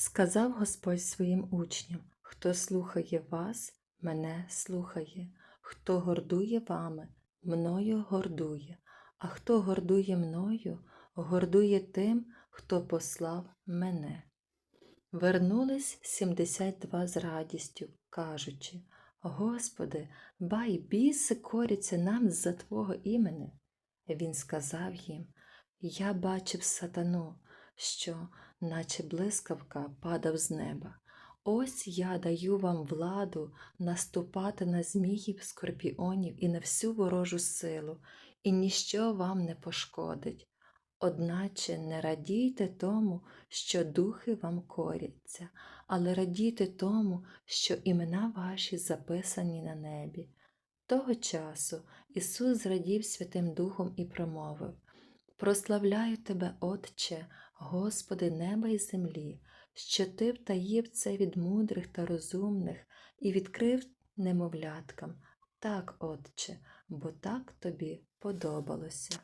Сказав Господь своїм учням: Хто слухає вас, мене слухає, хто гордує вами, мною гордує, а хто гордує мною, гордує тим, хто послав мене. Вернулись 72 з радістю, кажучи: Господи, бай біси коряться нам з-за Твого імени. Він сказав їм: Я бачив сатану, що, наче блискавка, падав з неба. Ось я даю вам владу наступати на зміїв, скорпіонів і на всю ворожу силу, і ніщо вам не пошкодить. Одначе не радійте тому, що духи вам коряться, але радійте тому, що імена ваші записані на небі. Того часу Ісус зрадів Святим Духом і промовив: Прославляю Тебе, Отче, Господи неба і землі, що Ти втаїв це від мудрих та розумних і відкрив немовляткам. Так, Отче, бо так тобі подобалося.